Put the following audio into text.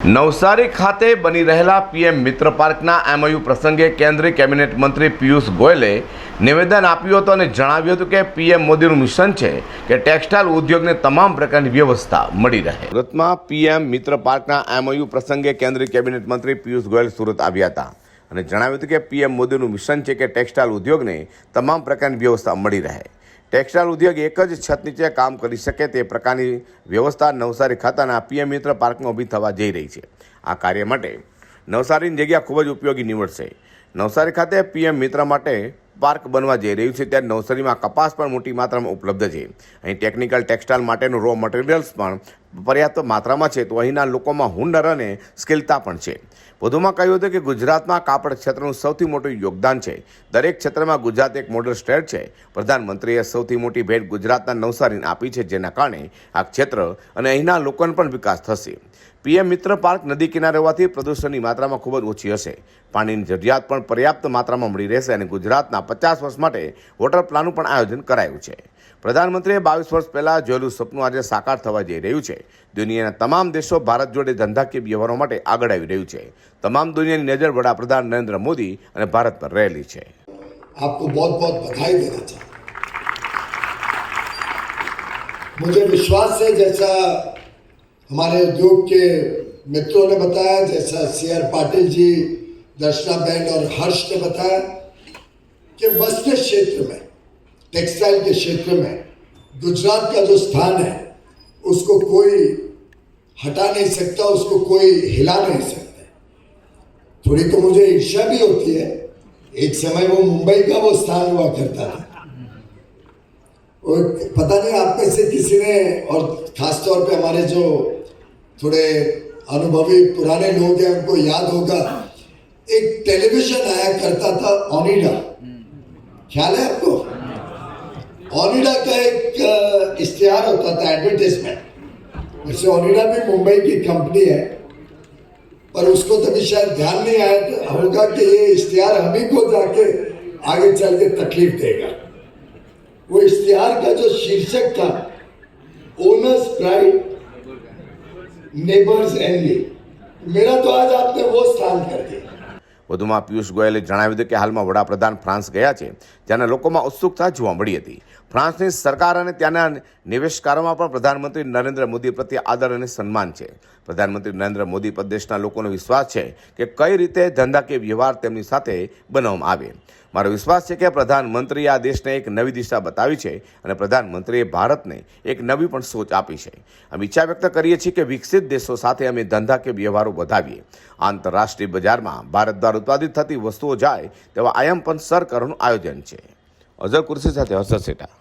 નવસારી ખાતે બની રહેલા પીએમ મિત્ર પાર્કના એમઓયુ પ્રસંગે કેન્દ્રીય કેબિનેટ મંત્રી પિયુષ ગોયલે નિવેદન આપ્યું હતું અને જણાવ્યું હતું કે પીએમ મોદીનું મિશન છે કે ટેક્સટાઇલ ઉદ્યોગને તમામ પ્રકારની વ્યવસ્થા મળી રહે. સુરતમાં પીએમ મિત્ર પાર્કના એમઓયુ પ્રસંગે કેન્દ્રીય કેબિનેટ મંત્રી પિયુષ ગોયલ સુરત આવ્યા હતા અને જણાવ્યું હતું કે પીએમ મોદીનું મિશન છે કે ટેક્સટાઇલ ઉદ્યોગને તમામ પ્રકારની વ્યવસ્થા મળી રહે. ટેક્સટાઇલ ઉદ્યોગ એક જ છત નીચે કામ કરી શકે તે પ્રકારની વ્યવસ્થા નવસારી ખાતાના પીએમ મિત્ર પાર્કમાં ઊભી થવા જઈ રહી છે. આ કાર્ય માટે નવસારીની જગ્યા ખૂબ જ ઉપયોગી નીવડશે. નવસારી ખાતે પીએમ મિત્ર માટે પાર્ક બનવા જઈ રહ્યું છે ત્યારે નવસારીમાં કપાસ પણ મોટી માત્રામાં ઉપલબ્ધ છે. અહીં ટેકનિકલ ટેક્સટાઇલ માટેનું રો મટીરિયલ્સ પણ પર્યાપ્ત માત્રામાં છે તો અહીંના લોકોમાં હુનર અને સ્કિલતા પણ છે. વધુમાં કહ્યું હતું કે ગુજરાતમાં કાપડ ક્ષેત્રનું સૌથી મોટું યોગદાન છે. દરેક ક્ષેત્રમાં ગુજરાત એક મોડલ સ્ટેટ છે. પ્રધાનમંત્રીએ સૌથી મોટી ભેટ ગુજરાતના નવસારીને આપી છે, જેના કારણે આ ક્ષેત્ર અને અહીંના લોકોનો પણ વિકાસ થશે. પીએમ મિત્ર પાર્ક નદી કિનારે હોવાથી પ્રદૂષણની માત્રામાં ખૂબ જ ઓછી હશે. પાણીની જરૂરિયાત પણ પર્યાપ્ત માત્રામાં મળી રહેશે અને ગુજરાતના પચાસ વર્ષ માટે વોટર પ્લાનનું પણ આયોજન કરાયું છે. પ્રધાનમંત્રીએ બાવીસ વર્ષ પહેલાં જોયેલું સપનું આજે સાકાર થવા જઈ રહ્યું છે. દુનિયાના તમામ દેશો ભારત જોડે ધંધાકીય વ્યવહારો માટે આગળ આવી રહ્યું છે તમામ દુનિયાની નજર વડાપ્રધાન નરેન્દ્ર મોદી અને ભારત પર રહેલી છે आपको बहुत बहुत बधाई देना चाहता हूं मुझे विश्वास है जैसा हमारे उद्योग के मित्रों ने बताया जैसा सी आर पाटिल जी दर्शना बहन और हर्ष ने बताया कि वस्त्र क्षेत्र में टेक्सटाइल के क्षेत्र में गुजरात का जो स्थान है उसको कोई हटा नहीं सकता उसको कोई हिला नहीं सकता। थोड़ी तो मुझे ईर्ष्या भी होती है। एक समय वो मुंबई का वो स्थान हुआ करता था। और पता नहीं आप में से किसी ने और खास तौर पे हमारे जो थोड़े अनुभवी पुराने लोग हैं उनको याद होगा एक टेलीविज़न आया करता था ऑनिडा। ख्याल है आपको? ऑनिडा का एक होता था एडवर्टाइजमेंट वैसे ओनिडा भी मुंबई की कंपनी है पर उसको तभी शायद ध्यान नहीं आया होगा कि ये इश्तेहार हम ही को जाके आगे चल के तकलीफ देगा वो इश्तेहार का जो शीर्षक था ओनर्स प्राइड नेबर्स एनवी मेरा तो आज आपने वो स्थान कर दिया વધુમાં પિયુષ ગોયલે જણાવ્યું હતું કે હાલમાં વડાપ્રધાન ફ્રાન્સ ગયા છે ત્યાંના લોકોમાં ઉત્સુકતા જોવા મળી હતી ફ્રાન્સની સરકાર અને ત્યાંના નિવેશકારોમાં પણ પ્રધાનમંત્રી નરેન્દ્ર મોદી પ્રત્યે આદર અને સન્માન છે. પ્રધાનમંત્રી નરેન્દ્ર મોદી પર દેશના લોકોનો વિશ્વાસ છે કે કઈ રીતે ધંધાકીય વ્યવહાર તેમની સાથે બનાવવામાં આવે. મારો વિશ્વાસ છે કે પ્રધાનમંત્રીએ આ દેશને એક નવી દિશા બતાવી છે અને પ્રધાનમંત્રીએ ભારતને એક નવી પણ સોચ આપી છે. અમે ઈચ્છા વ્યક્ત કરીએ છીએ કે વિકસિત દેશો સાથે અમે ધંધાકીય વ્યવહારો વધાવીએ. આંતરરાષ્ટ્રીય બજારમાં ભારત દ્વારા ઉત્પાદિત થતી વસ્તુઓ જાય તેવા આયામ પણ સર કરવાનું આયોજન છે. અઝર કુર્સી સાથે હર્ષદ સેઠા